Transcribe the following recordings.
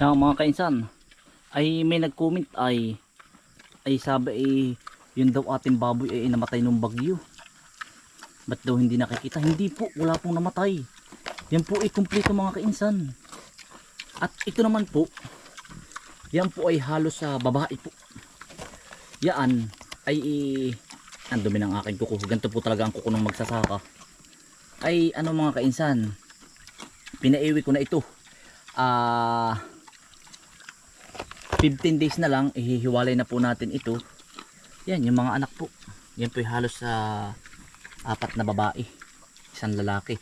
Yung mga kainsan, ay may nag-comment ay ay sabi ay yun daw ating baboy ay namatay nung bagyo. Ba't daw hindi nakikita? Hindi po, wala pong namatay. Yan po ay kumpleto mga kainsan. At ito naman po, yan po ay halos sa babae po. Yan ay ang dumi ng aking kuko. Ganito po talaga ang kuko ng magsasaka. Ay ano mga kainsan, pinaiwi ko na ito. Ah 15 days na lang, ihihiwalay na po natin ito. Yan, yung mga anak po. Yan po halos sa apat na babae. Isang lalaki.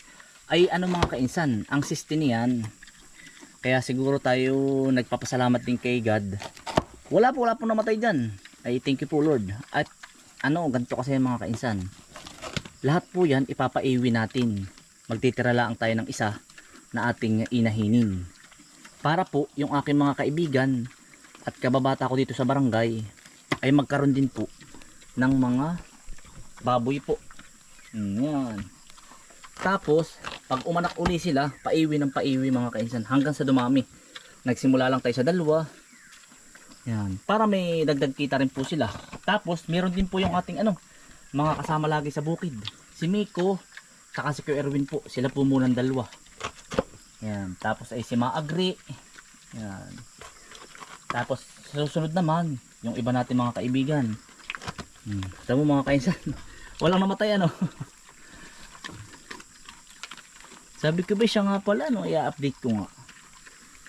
Ay ano mga kainsan, ang siste niyan, kaya siguro tayo nagpapasalamat din kay God. Wala po, wala po namatay dyan. Ay thank you po Lord. At ano, ganito kasi mga kainsan. Lahat po yan ipapaiwi natin. Magtitira lang tayo ng isa na ating inahinin. Para po yung aking mga kaibigan at kababata ko dito sa barangay ay magkaroon din po ng mga baboy po. Yan. Tapos, pag umanak uli sila, paiwi ng paiwi mga kainsan hanggang sa dumami. Nagsimula lang tayo sa dalawa. Yan. Para may dagdag kita rin po sila. Tapos, meron din po yung ating ano, mga kasama lagi sa bukid. Si Miko, saka si Kuya Erwin po. Sila po munang dalawa. Yan. Tapos ay si Maagri. Yan. Tapos susunod naman, yung iba natin mga kaibigan. Hmm. Tama mo mga kainsan. Walang namatay ano. Sabi ko ba siya nga pala no, i-update ko nga.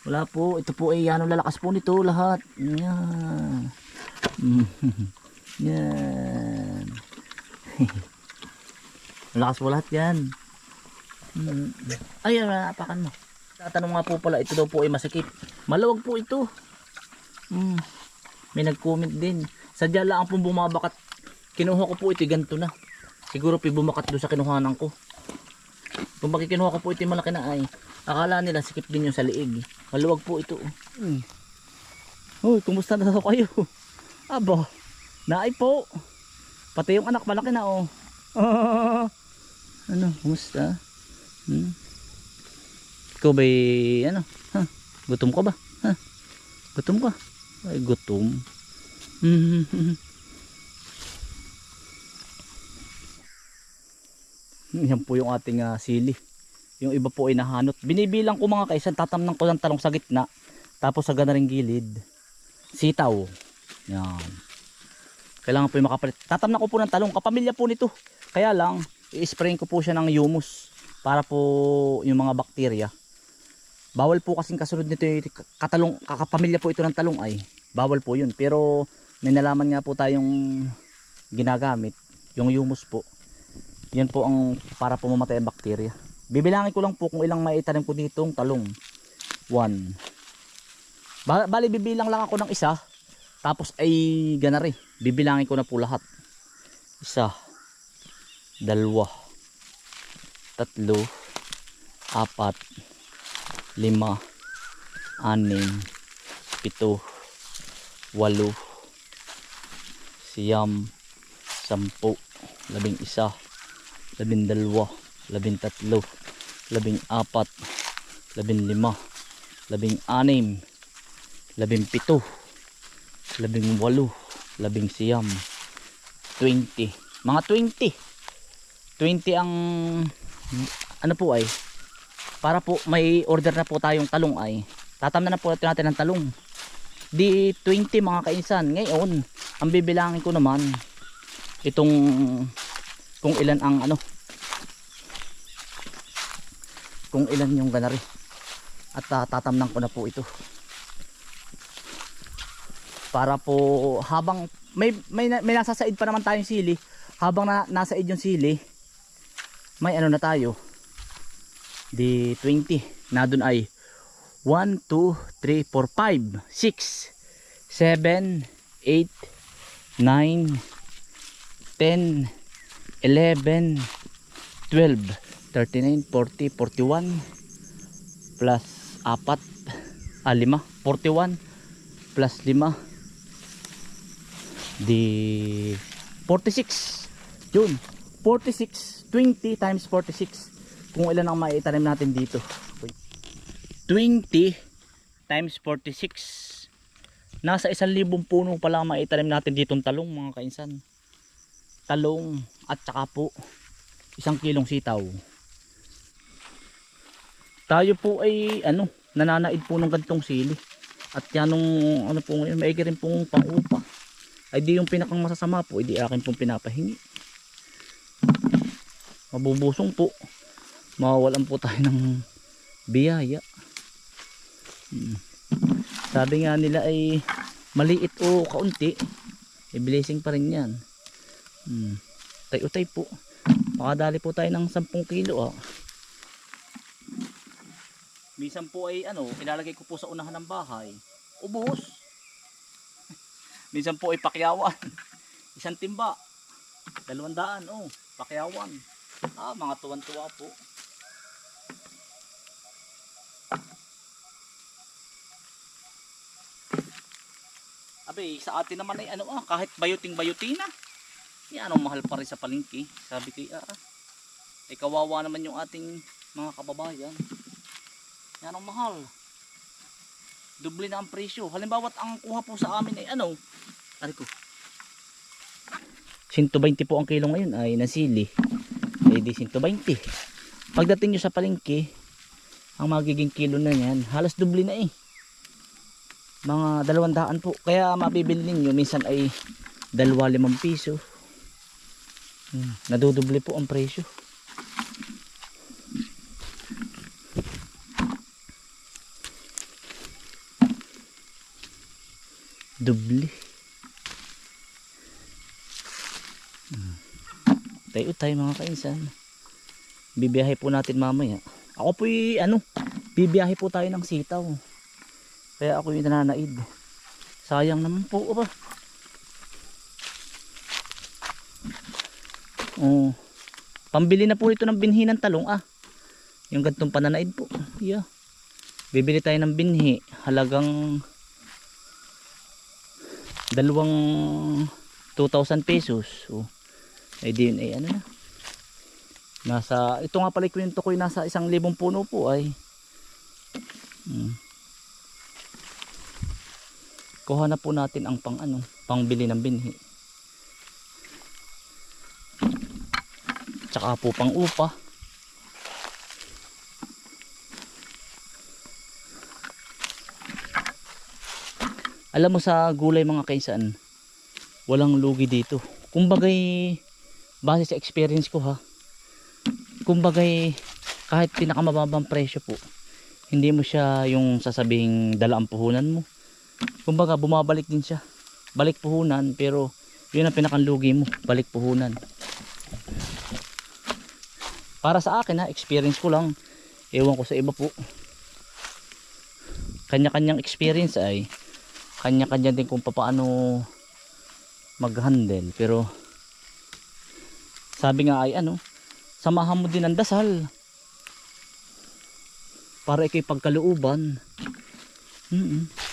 Wala po, ito po ay ano lalakas po nito lahat. Yan. Yan. Malakas po lahat yan. Hmm. Ay, apakan mo. Tatanong nga po pala, ito daw po ay masakit. Malawag po ito. Hmm. May nag-comment din. Sadya lang pong bumabakat. Kinuha ko po ito, ganito na. Siguro po bumakat doon sa kinuhanan ko. Kung bakit kinuha ko po ito malaki na ay, akala nila sikip din yung sa liig. Maluwag po ito. Hmm. Uy, kumusta na daw kayo? Aba, naay po. Pati yung anak malaki na oh. Ah, ano, kumusta? Hmm? Ikaw ba'y, ano, ha? Gutom ka ba? Ha? Gutom ka? Ay, gutom. Yan po yung ating ah, sili. Yung iba po ay nahanot. Binibilang ko mga kaisan, tatamnan ko ng talong sa gitna. Tapos sa ganaring gilid, sitaw. Yan. Kailangan po yung makapalit. Tatamnan ko po ng talong. Kapamilya po nito. Kaya lang, i-spray ko po siya ng humus para po yung mga bakterya. Bawal po kasing kasunod nito yung katalong, kakapamilya po ito ng talong ay. Bawal po yun. Pero may nalaman nga po tayong ginagamit. Yung humus po. Yan po ang para po mamatay ang bakterya. Bibilangin ko lang po kung ilang maitanim ko ditong talong. One. Ba bali bibilang lang ako ng isa. Tapos ay ganari. Bibilangin ko na po lahat. Isa. Dalawa. Tatlo. Apat. Lima. Anim. Pito. Walo. Siyam. Sampu. Labing isa labing dalawa, labing tatlo, labing apat, labing lima, labing anim, labing pito, labing walo, labing siyam, 20. Mga 20. 20 ang ano po ay para po may order na po tayong talong ay tatamnan na po natin ng talong. Di 20 mga kainsan ngayon ang bibilangin ko naman itong kung ilan ang ano kung ilan yung ganari. At uh, tatamnan ko na po ito. Para po habang may may, may nasa said pa naman tayong sili habang na, nasa id yung sili may ano na tayo di 20 na dun ay 1, 2, 3, 4, 5 6 7 8 9 10 11 12 39 40 41 plus 4 ah 5 41 plus 5 di 46 yun 46 20 times 46 kung ilan ang maitanim natin dito 20 times 46. Nasa isang libong puno pa lang maitanim natin ditong talong mga kainsan. Talong at saka po isang kilong sitaw. Tayo po ay ano, nananaid po ng gantong sili. At yan nung ano po ngayon, maigi rin pong pangupa. Ay di yung pinakang masasama po, hindi akin pong pinapahingi. Mabubusong po. Mawawalan po tayo ng biyaya. Hmm. Sabi nga nila ay maliit o kaunti, eh blessing pa rin yan. Hmm. Tay-utay po. Makadali po tayo ng 10 kilo ah. Minsan po ay ano, ilalagay ko po sa unahan ng bahay. Ubos. Minsan po ay pakyawan. Isang timba. Dalawang daan, oh. Pakyawan. Ah, mga tuwan-tuwa po. Abe, sa atin naman ay ano ah, kahit bayuting bayutina. Yan ang mahal pa rin sa palengke. Sabi ko, ah, ay kawawa naman yung ating mga kababayan. Yan ang mahal. Doble na ang presyo. Halimbawa, ang kuha po sa amin ay ano? Ari ko. 120 po ang kilo ngayon ay nasili. Ay di 120. Pagdating nyo sa palengke, ang magiging kilo na yan, halos doble na eh. Mga dalawang daan po. Kaya mabibili ninyo, minsan ay dalawa limang piso. Hmm, nadudoble po ang presyo. Doble. Hmm. Tayo tayo mga kainsan. Bibiyahe po natin mamaya. Ako po ano, bibiyahe po tayo ng sitaw. Kaya ako yung nananaid. Sayang naman po ba? Oh. Pambili na po ito ng binhi ng talong ah. Yung gantong pananaid po. Yeah. Bibili tayo ng binhi. Halagang dalawang 2,000 pesos. Oh. Ay din ay ano na. Nasa ito nga pala kwento ko yung nasa isang libong puno po ay. Hmm. Kuha na po natin ang pang ano, pangbili ng binhi. Tsaka po pang upa. Alam mo sa gulay mga kaisan, walang lugi dito. Kumbagay, base sa experience ko ha, kumbagay, kahit pinakamababang presyo po, hindi mo siya yung sasabing dala ang puhunan mo. Kumbaga, bumabalik din siya. Balik puhunan, pero yun ang pinakanlugi mo, balik puhunan. Para sa akin ha, experience ko lang. Ewan ko sa iba po. Kanya-kanyang experience ay kanya-kanya din kung paano mag-handle. Pero sabi nga ay ano, samahan mo din ang dasal. Para ikay pagkalooban. Mm -mm.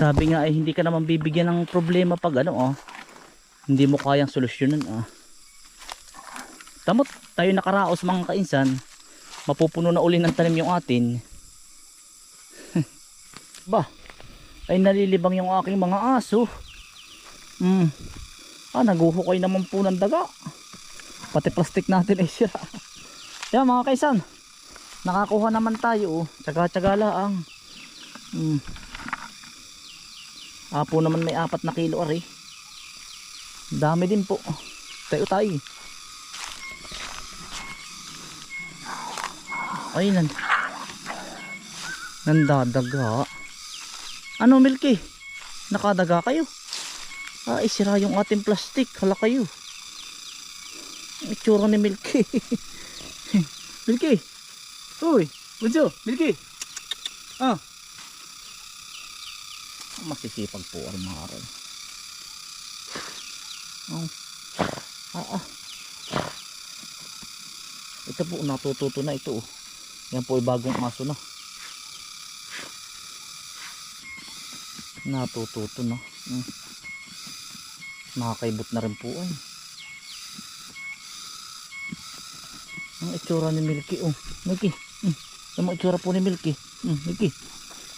Sabi nga ay hindi ka naman bibigyan ng problema pag ano oh. Hindi mo kayang solusyonan ah. Tamot tayo nakaraos mga kainsan. Mapupuno na uli ng tanim yung atin. ba, ay nalilibang yung aking mga aso. Hmm. Ah, naguhukay naman po ng daga. Pati plastic natin ay sira. Yan mga kaisan. Nakakuha naman tayo oh. Tsaga-tsaga lang. Hmm. Apo naman may apat na kilo ari. Dami din po. Tayo tayo. Ay, nan nandadaga. Ano, Milky? Nakadaga kayo? Ah, isira yung ating plastic. Hala kayo. Itsura ni Milky. Milky! Uy! Bunso! Milky! Ah! Masisipag po ang mga aral. Oh. Ah, ah. Ito po, natututo na ito. Oh. Yan po ay bagong aso na. Natututo na. Hmm. Nakakaibot na rin po ay. Ang itsura ni Milky. Oh, Milky. Mm. Ang itsura po ni Milky. Mm, Milky.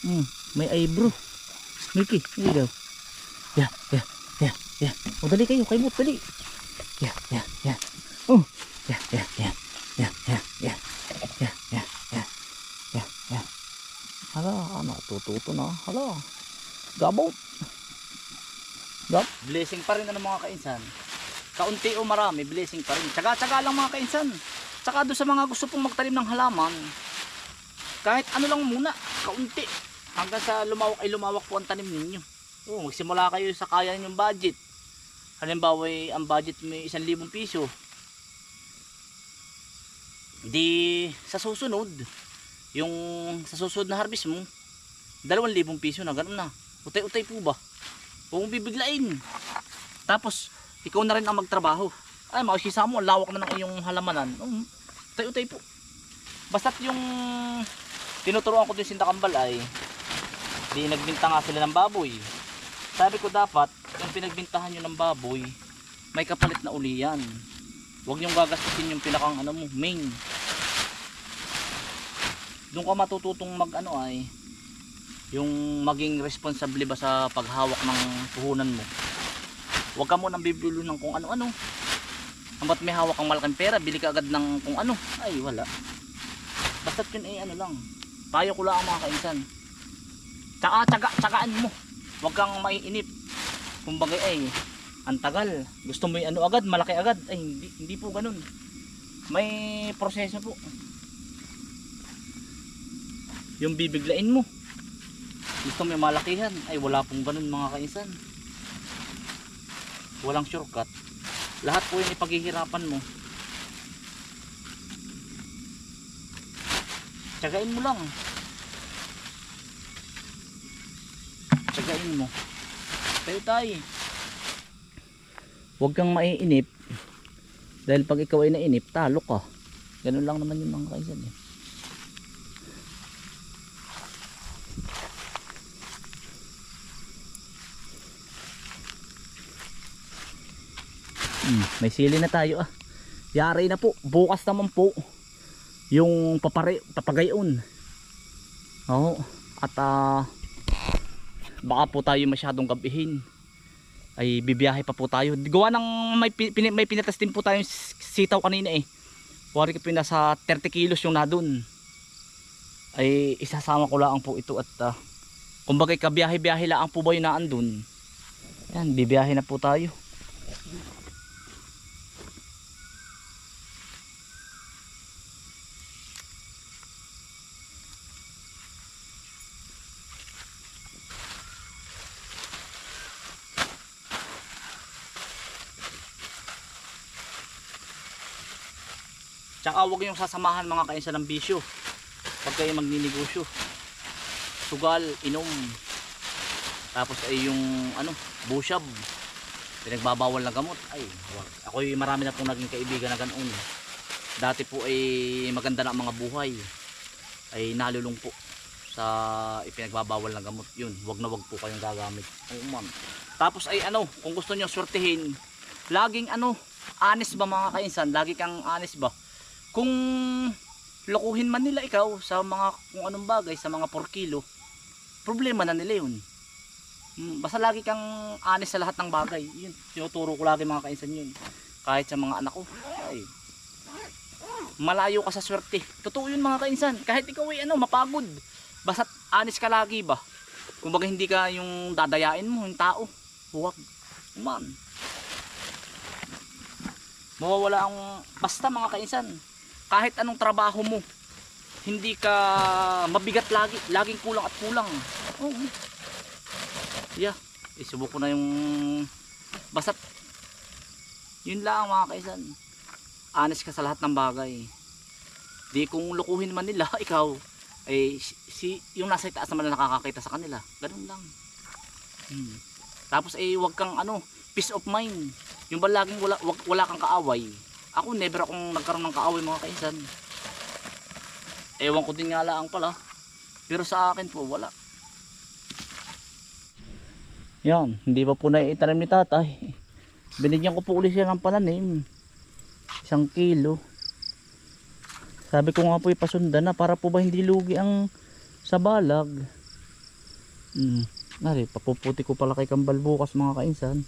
Mm, may eyebrow. Milky, hindi daw. Yeah, yeah, yeah, yeah. O, dali kayo. Kayo mo, dali. Yeah, yeah, yeah. Oh, yeah, yeah, yeah. Yeah, yeah, yeah. Yeah, yeah, yeah. Yeah, yeah. Hala, ano, tututo na. Hala. Gabot. Gab. Blessing pa rin ano mga kainsan. Kaunti o marami, blessing pa rin. Tsaga-tsaga lang mga kainsan. Tsaka doon sa mga gusto pong magtanim ng halaman, kahit ano lang muna, kaunti. Hanggang sa lumawak ay lumawak po ang tanim ninyo. Oo, magsimula kayo sa kaya ninyong budget. Halimbawa, eh, ang budget may isang libong piso. Di sa susunod, yung sa susunod na harvest mo, dalawang libong piso na, ganun na. Utay-utay po ba? Huwag bibiglain. Tapos, ikaw na rin ang magtrabaho. Ay, makikisa mo, lawak na ng iyong halamanan. Um, utay-utay po. Basta't yung tinuturuan ko din si Takambal ay di nagbinta nga sila ng baboy. Sabi ko dapat, yung pinagbintahan nyo ng baboy, may kapalit na uli yan. Huwag nyong gagastusin yung pinakang ano mo, main. Doon ka matututong mag ano ay, yung maging responsable ba sa paghawak ng puhunan mo. Huwag ka mo nang bibilo ng kung ano-ano. Hanggat may hawak kang malaking pera, bili ka agad ng kung ano. Ay, wala. Basta't yun ay ano lang. Payo ko lang ang mga kainsan. Tsaka, tsaga, tsagaan mo. Huwag kang maiinip. Kumbaga ay, ang tagal. Gusto mo yung ano agad, malaki agad. Ay, hindi, hindi po ganun. May proseso po. Yung bibiglain mo. Gusto mo malakihan. Ay, wala pong ganun mga kainsan. Walang shortcut. Lahat po yung ipaghihirapan mo. Tsagain mo lang. Tsagain mo. Tayo tayo. Huwag kang maiinip. Dahil pag ikaw ay nainip, talo ka. Ganun lang naman yung mga kaisan eh. Hmm, may sili na tayo ah. Yari na po. Bukas naman po. Yung papare, papagayon. Oo. At ah, baka po tayo masyadong gabihin. Ay bibiyahe pa po tayo. Gawa ng may, pi- pin, may pinatas din po tayong sitaw kanina eh. Wari ko pinasa 30 kilos yung na dun. Ay isasama ko lang po ito at ah, kumbaga kabiyahe-biyahe lang po ba yung naan dun. Yan, bibiyahe na po tayo. Tsaka huwag yung sasamahan mga kainsa ng bisyo pag kayo magninegosyo. Sugal, inom. Tapos ay yung ano, bushab. Pinagbabawal na gamot. Ay. Ako marami na pong naging kaibigan na ganoon. Dati po ay maganda na ang mga buhay. Ay nalulung po sa ipinagbabawal na gamot. Yun, wag na wag po kayong gagamit. Oo ma'am. Tapos ay ano, kung gusto niyo swertihin, laging ano, honest ba mga kainsan? Lagi kang honest ba? Kung lokohin man nila ikaw sa mga kung anong bagay sa mga 4 kilo problema na nila yun. Mm, basta lagi kang honest sa lahat ng bagay. Yun tinuturo ko lagi mga kainsan yun. Kahit sa mga anak ko. Ay. Malayo ka sa swerte. Totoo yun mga kainsan. Kahit ikaw ay ano mapagod. Basta honest ka lagi ba? Kumbaga hindi ka yung dadayain mo yung tao huwag man. Mawawala ang basta mga kainsan kahit anong trabaho mo hindi ka mabigat lagi laging kulang at kulang. Oo. Yeah isubok ko na yung basta yun lang mga kaisan. Honest ka sa lahat ng bagay. Di kung lukuhin man nila ikaw ay si yung nasa itaas naman na nakakakita sa kanila. Ganun lang. Hmm. tapos ay wag kang ano peace of mind. Yung ba laging wala, wag, wala kang kaaway ako never akong nagkaroon ng kaaway mga kaisan. Ewan ko din nga lang pala. Pero sa akin po wala. Yan, hindi pa po naitanim ni tatay. Binigyan ko po ulit siya ng pananim. Isang kilo. Sabi ko nga po ipasundan na para po ba hindi lugi ang sa balag. Hmm. Nari, papuputi ko pala kay Kambal bukas mga kainsan.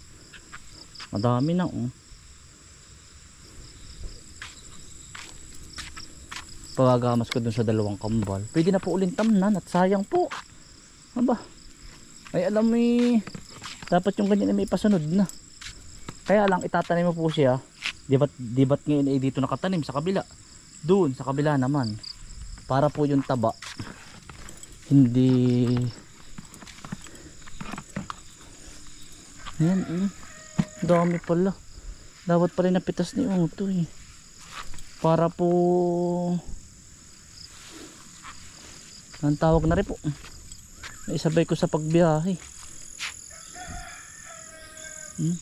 Madami na oh. Pagagamas ko dun sa dalawang kambal. Pwede na po uling tamnan at sayang po. Aba. Ay alam mo eh, dapat yung ganyan ay may pasunod na. Kaya lang itatanim mo po siya. Di ba't, di ba't ngayon ay dito nakatanim sa kabila? Doon sa kabila naman. Para po yung taba. Hindi Ayan eh. Dami pala. Dapat pala napitas ni Uto eh. Para po ang tawag na rin po. Naisabay ko sa pagbiyahe. Hmm?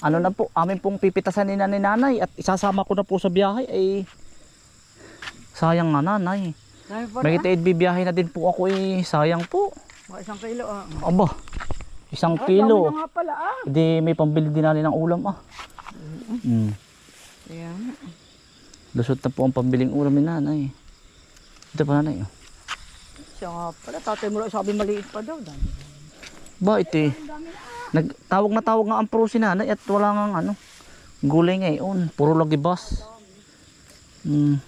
Ano na po, amin pong pipitasan ni nanay nanay at isasama ko na po sa biyahe ay sayang nga nanay. May na. kita bibiyahe na din po ako eh, sayang po. Mga isang kilo ah. Aba, isang Ah, kilo. Nga pala ah. Hindi may pambili din natin ng ulam ah. Mm. Ayan. Lusot na po ang pambiling ulam ni nanay. Ito pa nanay. oh. Siya nga pala. Tatay mo lang sabi maliit pa daw. Dami. Ba ito eh. Nagtawag na tawag nga ang pro si nanay at wala nga ano. Gulay ngayon. Puro lagibas. Mm.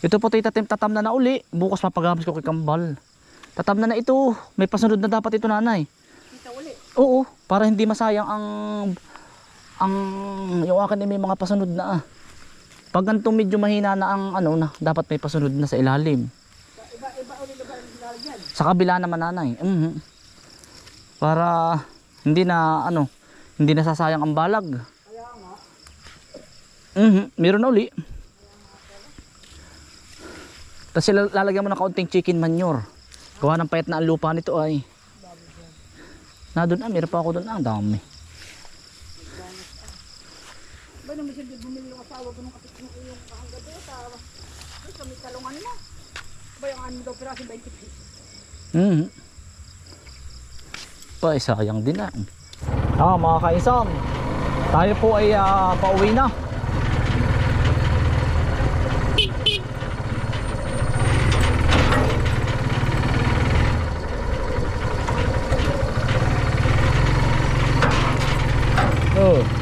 Ito po tayo tatim tatam na na uli. Bukas mapagamas ko kay Kambal. Tatam na na ito. May pasunod na dapat ito nanay. Kita uli. Oo, para hindi masayang ang ang yung akin ay may mga pasunod na ah. Pag ganito medyo mahina na ang ano na, dapat may pasunod na sa ilalim. Sa kabila naman nanay. Mhm. Para hindi na ano, hindi na sasayang ang balag. Kaya nga. Mhm, meron na uli. Tapos lalagyan mo ng kaunting chicken manure. Gawa ng payat na ang lupa nito ay. Na doon ah, meron pa ako doon ah, ang dami. Ba naman siya bumili ng asawa ko nung kapit ng iyong kahangga doon. Sa, doon sa talungan mo. Ba yung ano daw piraso 20 pesos. Mhm. Pa, sayang din na. Ah, mga kaisam. Tayo po ay ah, pauwi na. Oh.